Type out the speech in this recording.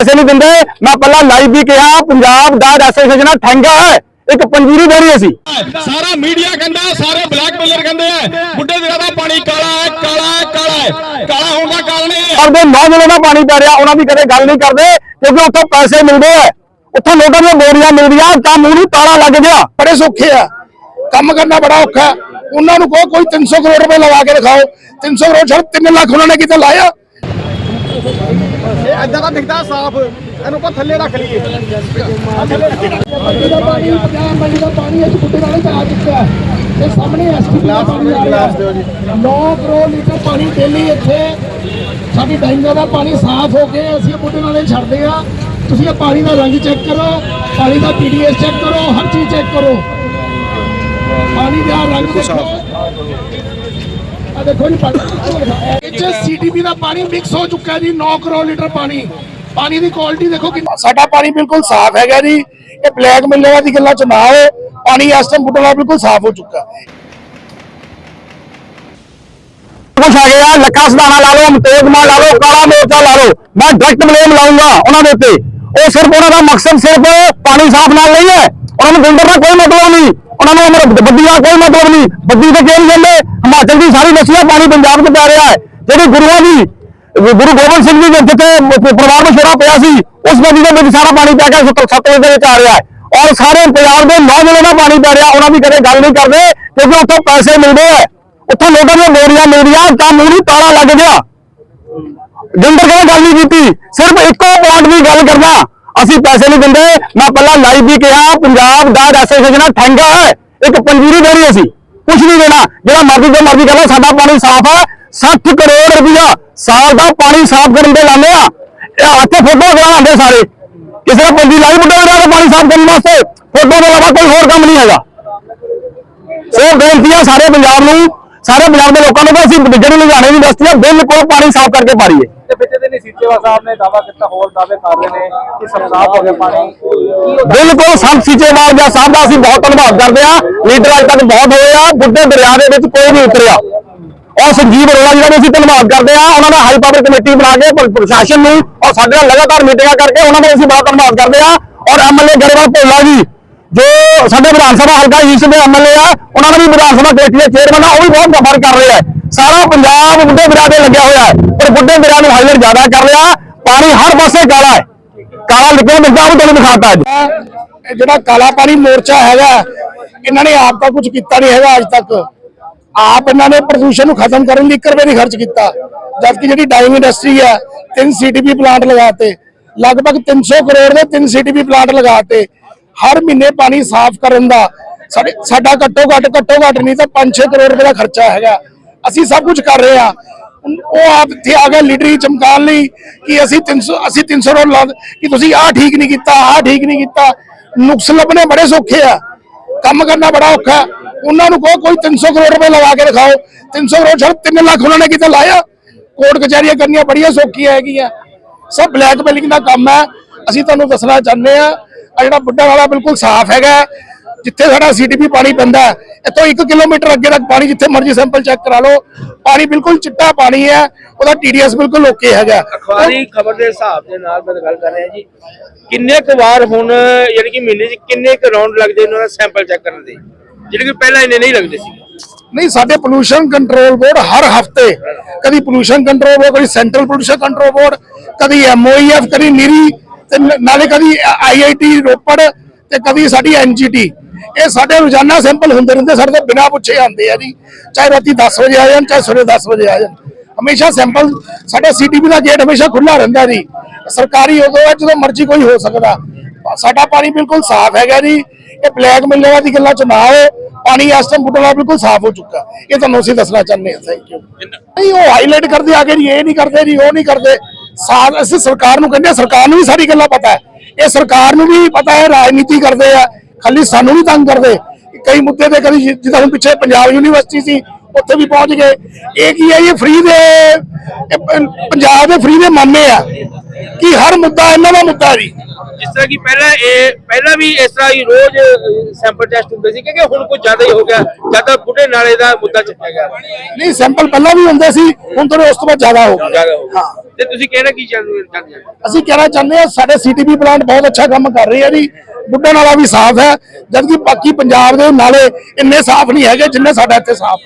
ਪੈਸੇ ਨਹੀਂ ਦਿੰਦੇ। ਮੈਂ ਪਹਿਲਾਂ ਲਾਈਵ ਵੀ ਕਿਹਾ ਪੰਜਾਬ ਦਾ ਐਸੋਸੀਏਸ਼ਨ ਠੰਗਾ ਹੈ। ਇੱਕ ਪੰਜੀਰੀ ਦੇਣੀ ਅਸੀਂ। ਸਾਰਾ ਮੀਡੀਆ ਕਹਿੰਦਾ ਸਾਰੇ ਬਲੈਕਮੇਲਰ ਕਹਿੰਦੇ ਆ ਬੁੱਢੇ ਵੀਰਾਂ ਦਾ ਪਾਣੀ ਕਾਲਾ ਹੈ ਕਾਲਾ ਹੈ ਕਾਲਾ ਹੈ ਕਾਲਾ ਹੋਣ ਦਾ ਕਾਰਨ ਇਹ ਹੈ। ਔਰ ਦੇ ਨੌਜਵਾਨਾਂ ਦਾ ਪਾਣੀ ਪੈ ਰਿਹਾ ਉਹਨਾਂ ਦੀ ਕਦੇ ਗੱਲ ਨਹੀਂ ਕਰਦੇ ਕਿਉਂਕਿ ਉੱਥੋਂ ਪੈਸੇ ਮਿਲਦੇ ਆ ਉੱਥੋਂ ਲੋਕਾਂ ਦੀਆਂ ਬੋਰੀਆਂ ਮਿਲਦੀਆਂ ਤਾਂ ਮੂੰਹ ਨੂੰ ਤਾਲਾ ਲੱਗ ਗਿਆ। ਬੜੇ ਸੌਖੇ ਆ। ਕੰਮ ਕਰਨਾ ਬੜਾ ਔਖਾ ਹੈ। ਉਹਨਾਂ ਨੂੰ ਕਹੋ ਕੋਈ 300 ਕਰੋੜ ਰੁਪਏ ਲਗਾ ਕੇ ਦਿਖਾਓ। 300 ਕਰੋੜ ਛੱਡ 3 ਲੱਖ ਉਹਨਾਂ ਨੇ ਕਿਤੇ ਲਾਇਆ। ਐਦਾਂ ਦਾ ਦਿਖਦਾ ਸਾਫ਼। ਇਹਨੂੰ ਆਪਾਂ ਥੱਲੇ ਰੱਖ ਲਈਏ। ਦਾ ਪਾਣੀ 50 ਮਿੰਟ ਦਾ ਪਾਣੀ ਅੱਜ ਬੁੱਢੇ ਵਾਲੇ ਚ ਆ ਚੁੱਕਾ ਹੈ। ਤੇ ਸਾਹਮਣੇ ਐਸਪੀ ਦਾ ਪਾਣੀ ਆ ਰਿਹਾ 9 ਕਰੋੜ ਲੀਟਰ ਪਾਣੀ ਡੇਲੀ ਇੱਥੇ। ਸਾਡੀ ਡੈਂਗਾ ਦਾ ਪਾਣੀ ਸਾਫ਼ ਹੋ ਕੇ ਅਸੀਂ ਇਹ ਬੁੱਢੇ ਨਾਲੇ ਛੱਡਦੇ ਆ ਤੁਸੀਂ ਇਹ ਪਾਣੀ ਦਾ ਰੰਗ ਚੈੱਕ ਕਰੋ। ਪਾਣੀ ਦਾ ਪੀਡੀਐਸ ਚੈੱਕ ਕਰੋ। ਹਰ ਚੀਜ਼ ਚੈੱਕ ਕਰੋ। ਪਾਣੀ ਦਾ ਰੰਗ ਦੇਖੋ। ਦੇਖੋ ਜੀ ਪਾਣੀ ਇਹ ਚ ਸੀਟੀਪੀ ਦਾ ਪਾਣੀ ਮਿਕਸ ਹੋ ਚੁੱਕਾ ਹੈ ਜੀ 9 ਕਰੋੜ ਲੀਟਰ ਪਾਣੀ। ਪਾਣੀ ਦੀ ਕੁਆਲਿਟੀ ਦੇਖੋ ਕਿ ਸਾਡਾ ਪਾਣੀ ਬਿਲਕੁਲ ਸਾਫ਼ ਹੈਗਾ ਜੀ। ਇਹ ਬਲੈਕ ਮਿਲਰਾਂ ਦੀ ਗੱਲਾਂ ਚ ਨਾ ਆਓ। ਪਾਣੀ ਇਸ ਟਾਈਮ ਬੁੱਢਾ ਬਿਲਕੁਲ ਸਾਫ਼ ਹੋ ਚੁੱਕਾ। ਕੁਛ ਆ ਗਿਆ ਲੱਖਾ ਸਦਾਣਾ ਲਾ ਲਓ ਮਤੇਜ ਮਾ ਲਾ ਲਓ ਕਾਲਾ ਮੋਰਚਾ ਲਾ ਲਓ। ਮੈਂ ਡਾਇਰੈਕਟ ਬਲੇਮ ਲਾਉਂਗਾ ਉਹਨਾਂ ਦੇ ਉੱਤੇ। ਉਹ ਸਿਰਫ ਉਹਨਾਂ ਦਾ ਮਕਸਦ ਸਿਰਫ ਪਾਣੀ ਸਾਫ਼ ਨਾਲ ਨਹੀਂ ਹੈ। ਉਹਨਾਂ ਨੂੰ ਬਿਲਡਰ ਦਾ ਕੋਈ ਮਤਲਬ ਨਹੀਂ। ਉਹਨਾਂ ਨੂੰ ਅਮਰ ਬੱਦੀ ਦਾ ਕੋਈ ਮਤਲਬ ਨਹੀਂ। ਬੱਦੀ ਤੇ ਗੱਲ ਹੈ ਹਿਮਾਚਲ ਦੀ ਸਾਰੀ ਨਸੀਆ ਪਾਣੀ ਪੰਜਾਬ 'ਚ ਪੈ ਰਿਹਾ ਹੈ। ਜਿਹੜੀ ਗੁਰੂਆਂ ਦੀ ਗੁਰੂ ਗੋਬਿੰਦ ਸਿੰਘ ਜੀ ਦੇ ਜਿੱਥੇ ਪਰਿਵਾਰ ਨੂੰ ਛੋੜਾ ਪਿਆ ਸੀ, ਉਸ ਨਦੀ ਦੇ ਵਿੱਚ ਸਾਰਾ ਪਾਣੀ ਪੈ ਕੇ ਸਤ- ਸਤਲੁਜ ਦੇ ਵਿੱਚ ਆ ਰਿਹਾ ਹੈ। ਔਰ ਸਾਰੇ ਪੰਜਾਬ ਦੇ ਨੌਜਵਾਨਾਂ ਦਾ ਪਾਣੀ ਪੈ ਰਿਹਾ, ਉਹਨਾਂ ਦੀ ਕਦੇ ਗੱਲ ਨਹੀਂ ਕਰਦੇ, ਕਿਉਂਕਿ ਉੱਥੋਂ ਪੈਸੇ ਮਿਲਦੇ ਆ। ਉੱਥੋਂ ਲੋਕਾਂ ਦੀਆਂ ਬੋਰੀਆਂ ਮਿਲਦੀਆਂ, ਤਾਂ ਮੂੰਹ ਨੂੰ ਤਾਲਾ ਲੱਗ ਗਿਆ। ਜਿੰਦਰ ਕਹਿੰਦਾ ਗੱਲ ਨਹੀਂ ਕੀਤੀ? ਸਿਰਫ ਇੱਕੋ ਪੁਆਇੰਟ ਦੀ ਗੱਲ ਕਰਨਾ ਅਸੀਂ ਪੈਸੇ ਨਹੀਂ ਦਿੰਦੇ। ਮੈਂ ਪਹਿਲਾਂ ਲਾਈਵ ਵੀ ਕਿਹਾ, ਪੰਜਾਬ ਦਾ ਐਸੋਸੀਏਸ਼ਨ ਠੰਗਾ ਹੈ। ਇੱਕ ਪੰਜੀਰੀ ਦੇਣੀ ਅਸੀਂ ਕੁਝ ਨਹੀਂ ਦੇਣਾ। ਜਿਹੜਾ ਮਰਜ਼ੀ ਤੋਂ ਮਰਜ਼ੀ ਕਰੋ, ਸਾਡਾ ਪਾਣੀ ਸਾਫ਼ ਹੈ 60 ਕਰੋੜ ਰੁਪਇਆ ਸਾਲ ਦਾ ਪਾਣੀ ਸਾਫ਼ ਕਰਨ ਦੇ ਲਾਉਂਦੇ ਆ। ਇੱਥੇ ਫੋਟੋ ਕਰਾਉਂਦੇ ਸਾਰੇ। ਕਿਸੇ ਦਾ ਪੰਜੀ ਲਾਈ ਬੁੱਢਾ ਦਾ ਪਾਣੀ ਸਾਫ਼ ਕਰਨ ਵਾਸਤੇ। ਫੋਟੋ ਤੋਂ ਇਲਾਵਾ ਕੋਈ ਹੋਰ ਕੰਮ ਨਹੀਂ ਹੈਗਾ। ਸੋ ਬੇਨਤੀ ਆ ਸਾਰੇ ਪੰਜਾਬ ਨੂੰ ਸਾਰੇ ਪੰਜਾਬ ਦੇ ਲੋਕਾਂ ਨੂੰ ਕਿ ਅਸੀਂ ਜਿਹੜੀ ਲੁਧਿਆਣੇ ਯੂਨੀਵਰਸਿਟੀ ਆ ਬਿਲਕੁਲ ਪਾਣੀ ਸਾਫ਼ ਕਰਕੇ ਪਾਰੀਏ ਤੇ ਵਿੱਚ ਦੇ ਨੇ ਸੀਚੇਵਾ ਸਾਹਿਬ ਨੇ ਦਾਵਾ ਕੀਤਾ ਹੋਰ ਦਾਅਵੇ ਕਰ ਰਹੇ ਨੇ ਕਿ ਸਭ ਸਾਫ਼ ਹੋ ਗਿਆ ਪਾਣੀ ਬਿਲਕੁਲ ਸੰਤ ਸੀਚੇਵਾਲ ਦਾ ਸਾਹਿਬ ਦਾ ਅਸੀਂ ਬਹੁਤ ਧੰਨਵਾਦ ਕਰਦੇ ਆ ਲੀਡਰ ਅੱਜ ਤੱਕ ਬਹੁਤ ਹੋਏ ਆ ਬੁੱਢੇ ਦਰਿਆ ਦੇ ਵਿੱਚ ਕੋਈ ਨਹੀਂ ਉਤਰਿਆ। ਔਰ ਸੰਜੀਵ ਅਰੋੜਾ ਜੀ ਦਾ ਅਸੀਂ ਧੰਨਵਾਦ ਕਰਦੇ ਆ ਉਹਨਾਂ ਦਾ ਹਾਈ ਪਾਵਰ ਕਮੇਟੀ ਬਣਾ ਕੇ ਪ੍ਰ- ਪ੍ਰਸ਼ਾਸਨ ਨੂੰ ਔਰ ਸਾਡੇ ਨਾਲ ਲਗਾਤਾਰ ਮੀਟਿੰਗਾਂ ਕਰਕੇ ਉਹਨਾਂ ਦਾ ਅਸੀਂ ਬਹੁਤ ਧੰਨਵਾਦ ਕਰਦੇ ਆ ਔਰ ਐਮਐਲਏ ਗਰੇਵਾਲ ਭੋਲਾ ਜੀ ਜੋ ਸਾਡੇ ਵਿਧਾਨ ਸਭਾ ਹਲਕਾ ਈਸਟ ਦੇ ਐਮਐਲਏ ਆ, ਉਹਨਾਂ ਦਾ ਵੀ ਵਿਧਾਨ ਸਭਾ ਕਮੇਟੀ ਦੇ ਚੇਅਰਮੈਨ ਆ, ਉਹ ਵੀ ਬਹੁਤ ਕੰਮ ਕਰ ਰਹੇ ਸਾਰਾ ਪੰਜਾਬ ਬੁੱਢੇ ਦਰਿਆ ਤੇ ਲੱਗਿਆ ਹੋਇਆ ਹੈ ਪਰ ਬੁੱਢੇ ਦਰਿਆ ਨੂੰ ਹਾਈਲਾਈਟ ਜ਼ਿਆਦਾ ਕਰ ਰਿਹਾ, ਪਾਣੀ ਹਰ ਪਾਸੇ ਕਾਲਾ ਹੈ। ਕਾਲਾ ਲਿਖਿਆ ਮਿਲਦਾ ਉਹ ਤੁਹਾਨੂੰ ਦਿਖਾਤਾ ਅੱਜ। ਜਿਹੜਾ ਕਾਲਾ ਪਾਣੀ ਮੋਰਚਾ ਹੈਗਾ, ਇਹਨਾਂ ਨੇ ਆਪ ਤਾਂ ਕੁਝ ਕੀਤਾ ਨਹੀਂ ਹੈਗਾ ਅੱਜ ਤੱਕ। ਆਪ ਇਹਨਾਂ ਨੇ ਪ੍ਰਦੂਸ਼ਣ ਨੂੰ ਖਤਮ ਕਰਨ ਲਈ 1 ਰੁਪਏ ਨਹੀਂ ਖਰਚ ਕੀਤਾ। ਜਦਕਿ ਜਿਹੜੀ ਡਾਈਂਗ ਇੰਡਸਟਰੀ ਹੈ, ਤਿੰਨ ਸੀਟੀਪੀ ਪਲਾਂਟ ਲਗਾਤੇ ਲਗਭਗ 300 ਕਰੋੜ ਦੇ ਤਿੰਨ ਸੀਟੀਪੀ ਪਲਾਂਟ ਲਗਾਤੇ ਹਰ ਮਹੀਨੇ ਪਾਣੀ ਸਾਫ਼ ਕਰਨ ਦਾ। ਸਾਡੇ ਸਾਡਾ ਘੱਟੋ ਘੱਟ ਘੱਟੋ ਘੱਟ ਨਹੀਂ ਤਾਂ 5-6 ਕਰੋੜ ਰੁਪਏ ਦਾ ਖਰਚਾ ਹੈਗਾ। ਅਸੀਂ ਸਭ ਕੁਝ ਕਰ ਰਹੇ ਹਾਂ। ਉਹ ਆਪ ਇੱਥੇ ਆ ਗਏ ਲੀਡਰੀ ਚਮਕਾਉਣ ਲਈ ਕਿ ਅਸੀਂ 300 ਅਸੀਂ 300 ਕਰੋੜ ਲਾ ਕਿ ਤੁਸੀਂ ਆਹ ਠੀਕ ਨਹੀਂ ਕੀਤਾ, ਆਹ ਠੀਕ ਨਹੀਂ ਕੀਤਾ। ਨੁਕਸ ਲੱਭਣੇ ਬੜੇ ਸੌਖੇ ਆ। ਕੰਮ ਕਰਨਾ ਬੜਾ ਔਖਾ ਉਹਨਾਂ ਨੂੰ ਕਹੋ, ਕੋਈ 300 ਕਰੋੜ ਰੁਪਏ ਲਗਾ ਕੇ ਦਿਖਾਓ 300 ਕਰੋੜ ਛੱਡ 3 ਲੱਖ ਉਹਨਾਂ ਨੇ ਕਿਤੇ ਲਾਇਆ। ਕੋਰਟ ਕਚਹਿਰੀਆਂ ਕਰਨੀਆਂ ਬੜੀਆਂ ਸੌਖੀਆਂ ਹੈਗੀਆਂ। ਸਭ ਬਲੈਕਮੇਲਿੰਗ ਦਾ ਕੰਮ ਹੈ। ਅਸੀਂ ਤੁਹਾਨੂੰ ਦੱਸਣਾ ਚਾਹੁੰਦੇ ਆ ਆ ਜਿਹੜਾ ਬੁੱਢਾ ਵਾਲਾ ਬਿਲਕੁਲ ਸਾਫ਼ ਹੈਗਾ। ਜਿੱਥੇ ਸਾਡਾ ਸੀਟੀਪੀ ਪਾਣੀ ਪੈਂਦਾ ਇੱਥੋਂ 1 ਕਿਲੋਮੀਟਰ ਅੱਗੇ ਤੱਕ ਪਾਣੀ ਜਿੱਥੇ ਮਰਜ਼ੀ ਸੈਂਪਲ ਚੈੱਕ ਕਰਾ ਲਓ ਪਾਣੀ ਬਿਲਕੁਲ ਚਿੱਟਾ ਪਾਣੀ ਹੈ ਉਹਦਾ ਟੀਡੀਐਸ ਬਿਲਕੁਲ ਓਕੇ ਹੈਗਾ ਅਖਬਾਰੀ ਖਬਰ ਦੇ ਹਿਸਾਬ ਦੇ ਨਾਲ ਮੈਂ ਗੱਲ ਕਰ ਰਿਹਾ ਜੀ ਕਿੰਨੇ ਕੁ ਵਾਰ ਹੁਣ ਯਾਨੀ ਕਿ ਮਹੀਨੇ 'ਚ ਕਿੰਨੇ ਕੁ ਰਾਉਂਡ ਲੱਗਦੇ ਇਹਨਾਂ ਦਾ ਸੈਂਪਲ ਚੈੱਕ ਕਰਨ ਦੇ ਜਿਹੜੇ ਕਿ ਪਹਿਲਾਂ ਇੰਨੇ ਨਹੀਂ ਲੱਗਦੇ ਸੀ ਨਹੀਂ ਸਾਡੇ ਪੋਲੂਸ਼ਨ ਕੰਟਰੋਲ ਬੋਰਡ ਹਰ ਹਫ਼ਤੇ ਕਦੀ ਪੋਲੂਸ਼ਨ ਕੰਟਰੋਲ ਬੋਰਡ ਕਦੀ ਸੈਂਟਰਲ ਪੋਲੂਸ਼ਨ ਕੰਟਰੋਲ ਬੋਰਡ ਕਦੀ ਐਮਓਈਐਫ ਕਦੀ ਨੀਰੀ ਤੇ ਨਾਲੇ ਕਦੀ ਆਈਆਈਟੀ ਰੋਪੜ ਤੇ ਕਦੀ ਸਾਡੀ ਐਨਜੀਟੀ ਇਹ ਸਾਡੇ ਰੋਜ਼ਾਨਾ ਸੈਂਪਲ ਹੁੰਦੇ ਰਹਿੰਦੇ ਸਾਡੇ ਤੋਂ ਬਿਨਾਂ ਪੁੱਛੇ ਆਉਂਦੇ ਆ ਜੀ। ਚਾਹੇ ਰਾਤੀ 10 ਵਜੇ ਆ ਜਾਣ ਚਾਹੇ ਸਵੇਰੇ 10 ਵਜੇ ਆ ਜਾਣ। ਹਮੇਸ਼ਾ ਸੈਂਪਲ ਸਾਡੇ ਸੀਟੀਪੀ ਦਾ ਗੇਟ ਹਮੇਸ਼ਾ ਖੁੱਲਾ ਰਹਿੰਦਾ ਜੀ। ਸਰਕਾਰੀ ਉਦੋਂ ਹੈ ਜਦੋਂ ਮਰਜ਼ੀ ਕੋਈ ਹੋ ਸਕਦਾ। ਸਾਡਾ ਪਾਣੀ ਬਿਲਕੁਲ ਸਾਫ਼ ਹੈਗਾ ਜੀ। ਇਹ ਬਲੈਕ ਮਿਲਰਾਂ ਦੀ ਗੱਲਾਂ ਚ ਨਾ ਆਓ। ਪਾਣੀ ਇਸ ਟਾਈਮ ਬੁੱਢਾ ਬਿਲਕੁਲ ਸਾਫ਼ ਹੋ ਚੁੱਕਾ। ਇਹ ਤੁਹਾਨੂੰ ਅਸੀਂ ਦੱਸਣਾ ਚਾਹੁੰਦੇ ਹਾਂ। ਥੈਂਕ ਯੂ ਨਹੀਂ ਉਹ ਹਾਈਲਾਈਟ ਕਰਦੇ ਆ ਕੇ ਜੀ ਇਹ ਨਹੀਂ ਕਰਦੇ ਜੀ ਉਹ ਨਹੀਂ ਕਰਦੇ। ਸਾਥ ਅਸੀਂ ਸਰਕਾਰ ਨੂੰ ਕਹਿੰਦੇ ਸਰਕਾਰ ਨੂੰ ਵੀ ਸਾਰੀ ਗੱਲਾਂ ਪਤਾ ਹੈ। ਇਹ ਸਰਕਾਰ ਨੂੰ ਵੀ ਪਤਾ ਹੈ, ਰਾਜਨੀਤੀ ਕਰਦੇ ਆ, ਖਾਲੀ ਸਾਨੂੰ ਵੀ ਤੰਗ ਕਰਦੇ। ਕਈ ਮੁੱਦੇ ਤੇ ਕਦੀ ਜਿੱਦਾਂ ਹੁਣ ਪਿੱਛੇ ਪੰਜਾਬ ਯੂਨੀਵਰਸਿਟੀ ਸੀ, ਉੱਥੇ ਵੀ ਪਹੁੰਚ ਗਏ। ਇਹ ਕੀ ਹੈ, ਇਹ ਫ੍ਰੀ ਦੇ ਪੰਜਾਬ ਦੇ ਫ੍ਰੀ ਦੇ ਮਾਮੇ ਆ। ਕਿ ਹਰ ਮੁੱਦਾ ਇਹਨਾਂ ਦਾ ਮੁੱਦਾ ਜੀ ਜਿਸ ਤਰ੍ਹਾਂ ਕਿ ਪਹਿਲਾਂ ਇਹ ਪਹਿਲਾਂ ਵੀ ਇਸ ਤਰ੍ਹਾਂ ਹੀ ਰੋਜ਼ ਸੈਂਪਲ ਟੈਸਟ ਹੁੰਦੇ ਸੀ ਕਿ ਹੁਣ ਕੁਝ ਜ਼ਿਆਦਾ ਹੀ ਹੋ ਗਿਆ। ਜ਼ਿਆਦਾ ਬੁੱਢੇ ਨਾਲੇ ਦਾ ਮੁੱਦਾ ਚੱਕਿਆ ਗਿਆ। ਨਹੀਂ ਸੈਂਪਲ ਪਹਿਲਾਂ ਵੀ ਹੁੰਦੇ ਸੀ ਹੁਣ ਥੋੜੇ ਉਸ ਤੋਂ ਬਾਅਦ ਜ਼ਿਆਦਾ ਹੋ ਜ਼ਿਆਦਾ ਹੋ ਗਿਆ। ਤੇ ਤੁਸੀਂ ਕਹਿਣਾ ਕੀ ਚਾਹੁੰਦੇ ਹੋ ਅਸੀਂ ਕਹਿਣਾ ਚਾਹੁੰਦੇ ਹਾਂ ਸਾਡੇ ਸੀਟੀਪੀ ਪਲਾਂਟ ਬਹੁਤ ਅੱਛਾ ਕੰਮ ਕਰ ਰਹੇ ਆ ਜੀ। ਬੁੱਢਾ ਨਾਲਾ ਵੀ ਸਾਫ਼ ਹੈ ਜਦਕਿ ਬਾਕੀ ਪੰਜਾਬ ਦੇ ਨਾਲੇ ਇੰਨੇ ਸਾਫ਼ ਨਹੀਂ ਹੈਗੇ ਜਿੰਨੇ ਸਾਡਾ ਇੱਥੇ ਸਾਫ਼